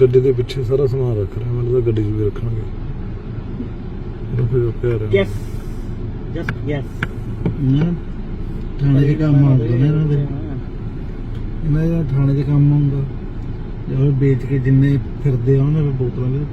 ਗੱਡੀ ਦੇ ਪਿੱਛੇ ਸਾਰਾ ਸਮਾਨ ਰੱਖ ਰਿਹਾ ਮੈਨੂੰ ਤਾਂ ਗੱਡੀ 'ਚ ਵੀ ਰੱਖਣਗੇ। ਥਾਣੇ ਦੇ ਥਾਣੇ ਦੇ ਕੰਮ ਆਉਂਦਾ। ਵੇਚ ਕੇ ਜਿੰਨੇ ਫਿਰਦੇ ਆ ਉਹਨਾਂ ਦੇ ਬੋਤਲਾਂ ਵੀ